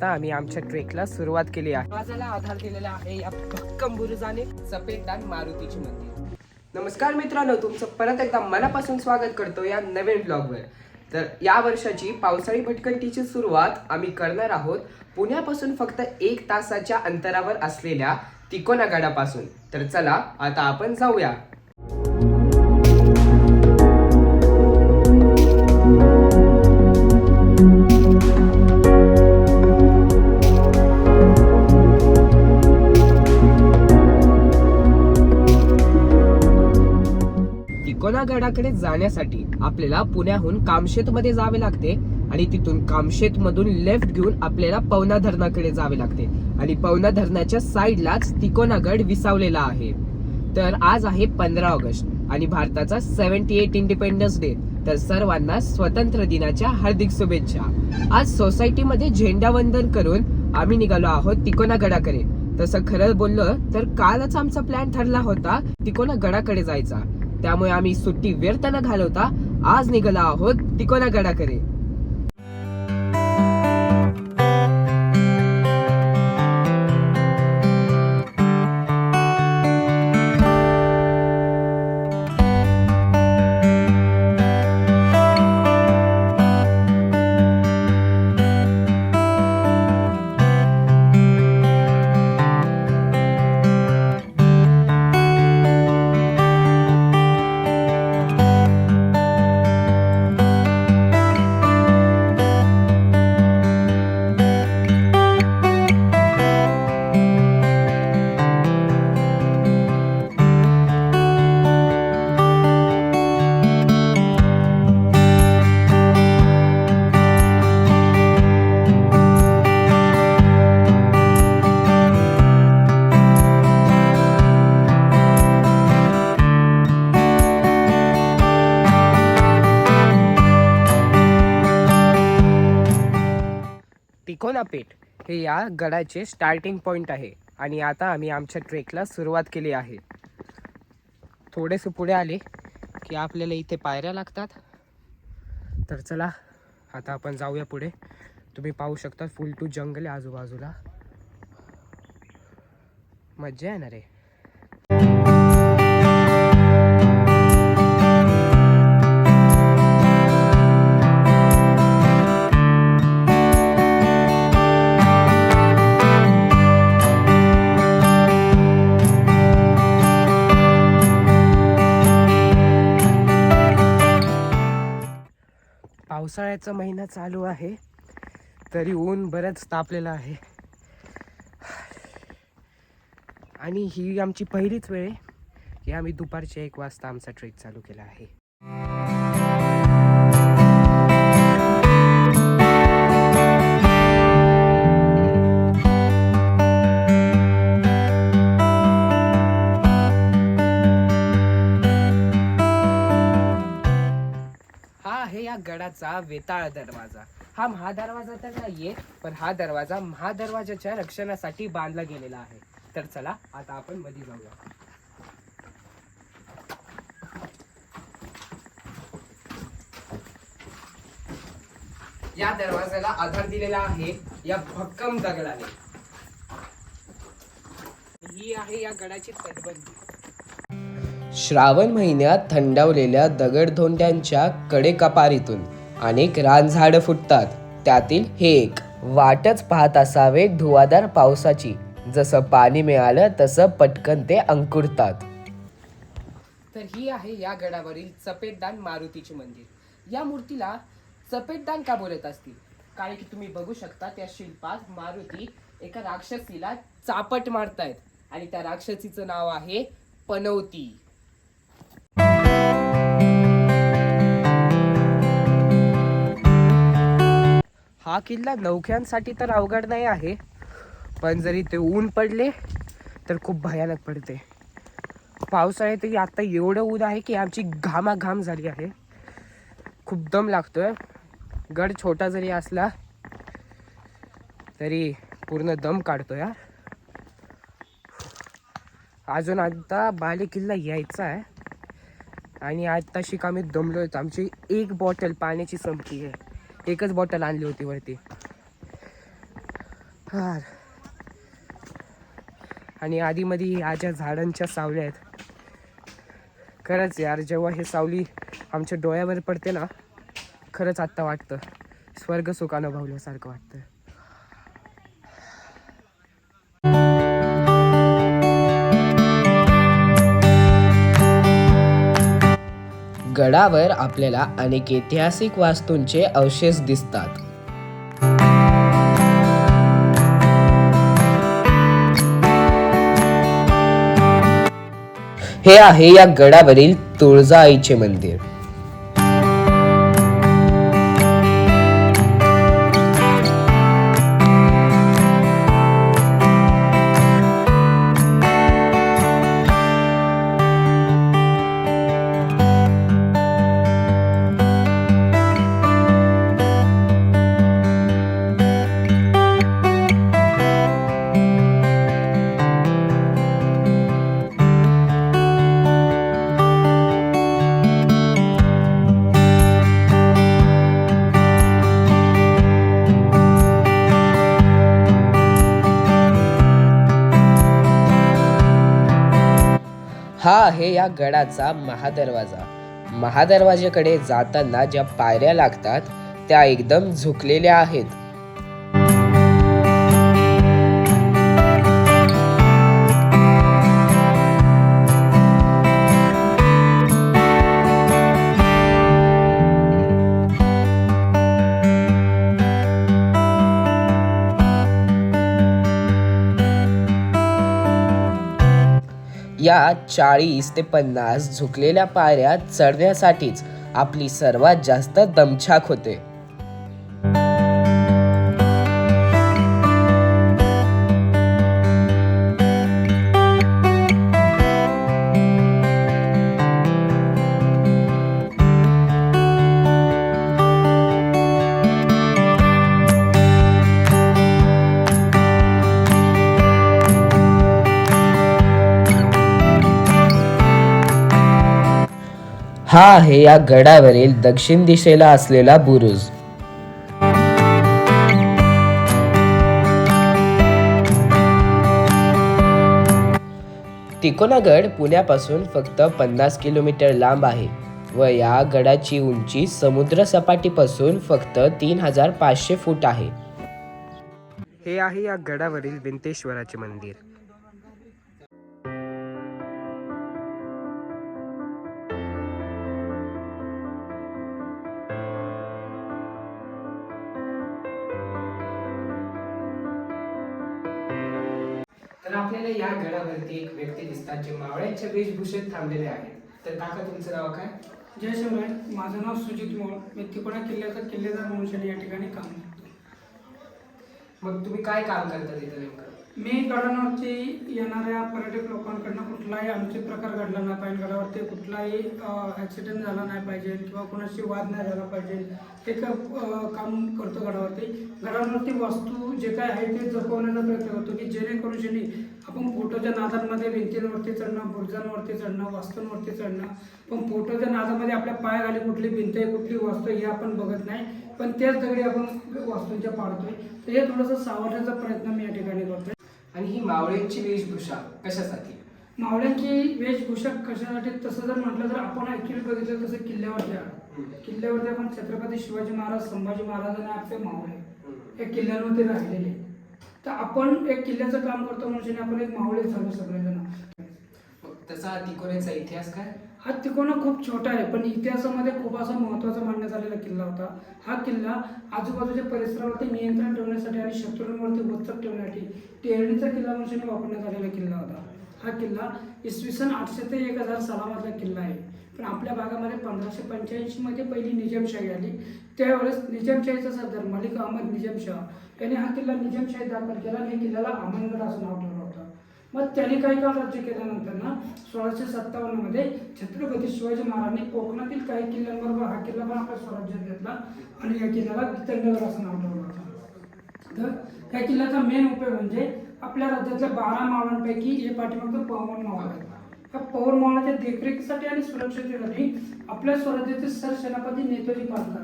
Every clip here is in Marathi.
आता आम्ही आमच्या ट्रेकला सुरुवात केली आहे. आवाजाला आधार दिलेला आहे या भक्कम बुरुजाने सफेददान मारुतीचे मंदिर. नमस्कार मित्रांनो तुमचं परत एकदा मनापासून स्वागत करतो या नवीन ब्लॉगवर तर या वर्षाची पावसाळी भटकंतीची सुरुवात आम्ही करणार आहोत. पुण्यापासून फक्त एक तासाच्या अंतरावर असलेल्या तिकोना गडापासून तर चला आता आपण जाऊया. तिकोना जाण्यासाठी आपल्याला पुण्याहून कामशेत मध्ये जावे लागते आणि तिथून कामशेत मधून लेफ्ट घेऊन आपल्याला पवना धरणाकडे जावे लागते. आणि पवना धरणाच्या साईडलाच तिकोना गड विसावलेला आहे. तर आज आहे पंधरा ऑगस्ट आणि भारताचा सेव्हन्टी एट इंडिपेंडन्स डे. तर सर्वांना स्वतंत्र दिनाच्या हार्दिक शुभेच्छा. आज सोसायटीमध्ये झेंडावंदन करून आम्ही निघालो आहोत तिकोनागडाकडे. तसं खरं बोललं तर कालच आमचा प्लॅन ठरला होता तिकोना गडाकडे जायचा. त्यामुळे आम्ही सुट्टी व्यर्थ न घालवता आज निघाला आहोत तिकोना गडाकडे तिकोना पेठ हे या गडाचे स्टार्टिंग पॉईंट आहे. आणि आता आम्ही आमच्या ट्रेकला सुरुवात केली आहे. थोडेसे पुढे आले की आपल्याला इथे पायऱ्या लागतात. तर चला आता आपण जाऊया पुढे. तुम्ही पाहू शकता फुल टू जंगल आहे आजूबाजूला. मज्जा येणार आहे. उन्हाळ्याचा महिना चालू आहे. तरी ऊन बरंच तापलेलं आहे. आणि ही आमची पहिलीच वेळ आहे की आम्ही दुपारच्या एक वाजता आमचा ट्रेक चालू केला आहे. आहे या गडाचा वेताळ दरवाजा. हा महादरवाजा तर नाहीये पण हा दरवाजा महादरवाजाच्या रक्षणासाठी बांधला गेलेला आहे. तर चला आता आपण मध्ये जाऊया. या दरवाजाला आधार दिलेला आहे या भक्कम दगडाने. ही आहे या गडाची तटबंदी. श्रावण महिन्यात थंडावलेल्या दगडधोंड्यांच्या कडेकपारीतून अनेक रानझाडं फुटतात. त्यातील हे एक वाटच पाहत असावे धुवाधार पावसाची. जसं पाणी मिळालं तसं पटकन ते अंकुरतात. तर ही आहे या गडावरील चपेटदान मारुतीचे मंदिर. या मूर्तीला चपेटदान का बोलत असतील? कारण की तुम्ही बघू शकता त्या शिल्पात मारुती एका राक्षसीला चापट मारतायत. आणि त्या राक्षसीचं नाव आहे पनवती हा किल्ला नौख्यांसाठी तर अवघड नाही आहे पण जरी ते ऊन पडले तर खूप भयानक पडते. पावसाळ्यातही आत्ता एवढं ऊन आहे की आमची घामाघाम झाली आहे. खूप दम लागतोय. गड छोटा जरी असला तरी पूर्ण दम काढतो यार अजून आता बाले किल्ला यायचा आहे. आणि आत्ताशी आम्ही दमलोय आमची एक बॉटल पाण्याची संपली आहे. एकच बॉटल आणली होती वरती. हां आणि आधीमध्ये आजच्या ज्या झाडांच्या सावल्या आहेत. खरंच यार जेव्हा हे सावली आमच्या डोळ्यावर पडते ना खरंच आत्ता वाटतं. स्वर्ग सुख अनुभवल्यासारखं वाटतं. गडावर आपल्याला अनेक ऐतिहासिक वास्तूंचे अवशेष दिसतात. हे आहे या गडावरील तुळजाईचे मंदिर. हा आहे या गडाचा महादरवाजा. महादरवाजेकडे जाताना ज्या पायऱ्या लागतात त्या एकदम झुकलेल्या आहेत. या चाळीस ते पन्नास झुकलेल्या पायऱ्या चढण्यासाठीच आपली सर्वात जास्त दमछाक होते. हा आहे या गडावरील दक्षिण दिशेला असलेला बुरुज. तिकोनागड पुण्यापासून फक्त पन्नास किलोमीटर लांब आहे व या गडाची उंची समुद्र सपाटीपासून फक्त तीन हजार पाचशे फूट आहे. हे आहे या गडावरील विंतेश्वराचे मंदिर. तर आपल्याला या गडावरती एक व्यक्ती दिसतात जे मावळ्यांच्या वेशभूषेत थांबलेले आहेत. तर काका तुमचं नाव काय? जय शिवराय माझं नाव सुजित मोळ. मी तिकोणा किल्ल्याचा किल्लेदार म्हणून या ठिकाणी काम करतो. मग तुम्ही काय काम करता तिथं नेमकं? मी गडावरती येणाऱ्या पर्यटक लोकांकडनं कुठलाही अनुचित प्रकार घडला नाही पाहिजे. गडावरती कुठलाही ॲक्सिडेंट झाला नाही पाहिजे किंवा कोणाशी वाद नाही झाला पाहिजे. हे क- काम करतो गडावरती. गडावरती वास्तू जे काय आहे ते जपवण्याचा प्रयत्न करतो की जेणेकरून ज्यांनी आपण फोटोच्या नादांमध्ये भिंतींवरती चढणं बुर्जांवरती चढणं वास्तूंवरती चढणं पण फोटोच्या नादामध्ये आपल्या पायाखाली कुठली भिंत आहे कुठली वास्तू हे आपण बघत नाही. पण त्याच दगडी आपण वास्तूंच्या पाडतोय. तर हे थोडंसं सावरण्याचा प्रयत्न मी या ठिकाणी करतोय. आणि ही मावळ्यांची वेशभूषा कशासाठी? मावळ्यांची वेशभूषा कशासाठी? तसं जर म्हटलं तर आपण ऍक्च्युली बघितलं तसं किल्ल्यावरती. किल्ल्यावरती आपण छत्रपती शिवाजी महाराज संभाजी महाराज आणि आपले मावळे. या किल्ल्यांवरती राहिलेले. तर आपण एक किल्ल्याचं काम करतो म्हणजे आपण एक मावळे झालो सगळेजण. त्याचा तिकोण्याचा इतिहास काय? हा तिकोणा खूप छोटा आहे पण इतिहासामध्ये खूप असा महत्त्वाचा मानण्यात आलेला किल्ला होता. हा किल्ला आजूबाजूच्या परिसरावरती नियंत्रण ठेवण्यासाठी आणि शत्रूंवरती वचक ठेवण्यासाठी टेरणीचा किल्ला म्हणून वापरण्यात आलेला किल्ला होता. हा किल्ला इसवी सन आठशे ते एक हजार सालामधला किल्ला आहे. पण आपल्या भागामध्ये पंधराशे पंच्याऐंशी मध्ये पहिली निजामशाही आली. त्यावेळेस निजामशाहीचा सरदार मलिक अहमद निजामशाह याने हा किल्ला निजामशाही दाखल केला आणि या किल्ल्याला अमनगड असं नाव ठेवलं होतं. मग त्यांनी काही काळ राज्य केल्यानंतर ना सोळाशे सत्तावन्नमध्ये छत्रपती शिवाजी महाराजांनी कोकणातील काही किल्ल्यांबरोबर हा किल्ला पण आपल्या स्वराज्यात घेतला आणि या किल्ल्याला गीतंडगड असं नाव ठेवलं होतं. तर या किल्ल्याचा मेन उपयोग म्हणजे आपल्या राज्यातल्या बारा मावळांपैकी हे पाठीमागचं पवन मावळ आहे. या पवन मावळाच्या देखरेखीसाठी आणि सुरक्षतेसाठी आपल्या स्वराज्याचे सरसेनापती नेताजी पालकर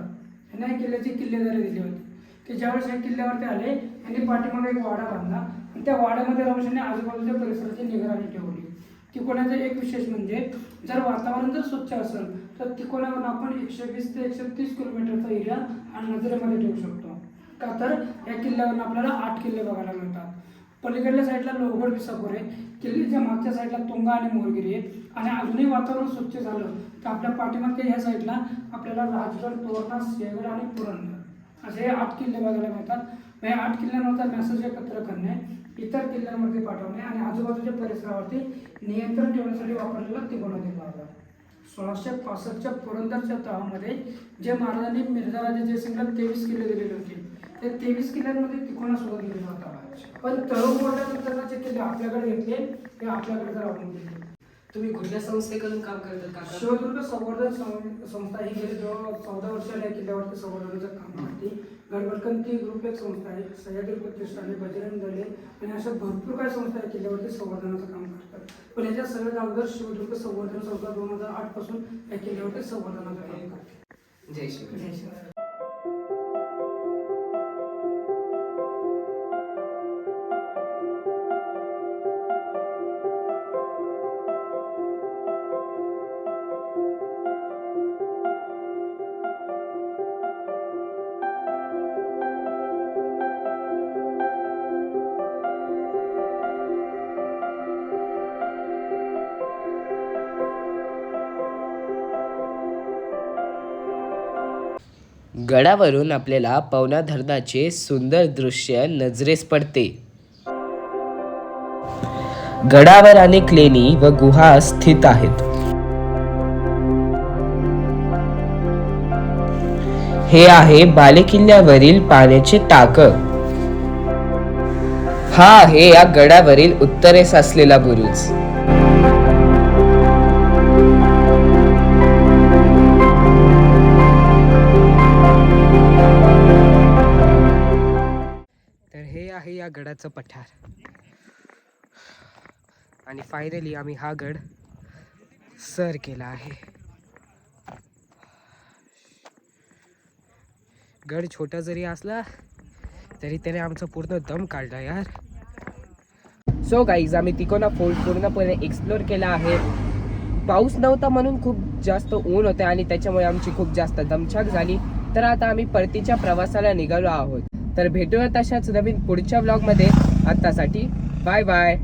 यांना या किल्ल्याची किल्लेदारी दिली होती. की ज्यावेळेस या किल्ल्यावरती आले यांनी पाठीमागे एक वाडा बांधला आणि त्या वाड्यामध्ये राहून आजूबाजूच्या परिसराची निगराणी ठेवली. तिकोण्याचं एक विशेष म्हणजे जर वातावरण जर स्वच्छ असेल तर तिकोण्यावरून आपण एकशे वीस ते एकशे तीस किलोमीटरचा एरिया आणि नजरेमध्ये ठेवू शकतो. का तर या किल्ल्यावरून आपल्याला आठ किल्ले बघायला मिळतात. पलीकडल्या साईडला लोहगड आहे. किल्ल्याच्या मागच्या साईडला तुंगा आणि मोरगिरी आहे. आणि अजूनही वातावरण स्वच्छ झालं तर आपल्या पाठीमागच्या ह्या साईडला आपल्याला राजगड तोरणा सिंहगड आणि पुरंदर असे हे आठ किल्ले बघायला मिळतात. मग या आठ किल्ल्यांवरचा मेसेज एकत्र करणे इतर किल्ल्यांवरती पाठवणे आणि आजूबाजूच्या परिसरावरती नियंत्रण ठेवण्यासाठी वापरलेला तिकोणा दिला सोळाशे पासष्टच्या पुरंदरच्या तहामध्ये जे महाराजांनी मिर्झा राजा जयसिंगला तेवीस किल्ले दिलेले होते ते तेवीस किल्ल्यांमध्ये तिकोणा सुद्धा दिलेला होता पण तळोगोड्यानंतर जे किल्ले आपल्याकडे घेतले ते आपल्याकडे जर घेतले तुम्ही कुठल्या संस्थेकडून काम करतात काका? शिवदुर्ग संवर्धन संस्था ही गेली जवळ चौदा वर्षाला या किल्ल्यावरती संवर्धनाचं काम करते. गडबडकंती ग्रुप एक संस्था आहे सह्याद्री प्रतिष्ठान बजरंग दल आणि अशा भरपूर काही संस्था या किल्ल्यावरती संवर्धनाचं काम करतात. पण याच्या सगळ्यात अगोदर शिवदुर्ग संवर्धन संस्था दोन हजार आठपासून या किल्ल्यावरती संवर्धनाचं काम करते. जय शिव जय शिवराय. गडावरून आपल्याला पवना धरणाचे सुंदर दृश्य नजरेस पडते. गडावर अनेक लेणी व गुहा स्थित आहेत. हे आहे बालेकिल्ल्यावरील पाण्याचे टाक हा आहे या गडावरील उत्तरेस असलेला बुरुज. गडाचं पठार. आणि फायनली आम्ही हा गड सर केला आहे. गड छोटा जरी असला तरी त्याने आमचं पूर्ण दम काढला यार. सो गाईज आम्ही तिकोना फोर्ट पूर्णपणे एक्सप्लोर केला आहे. पाऊस नव्हता म्हणून खूप जास्त ऊन होते आणि त्याच्यामुळे आमची खूप जास्त दमछाक झाली. तर आता आम्ही परतीच्या प्रवासाला निघालो आहोत. तर भेटूया तशाच नवीन पुढच्या ब्लॉगमध्ये आत्तासाठी बाय बाय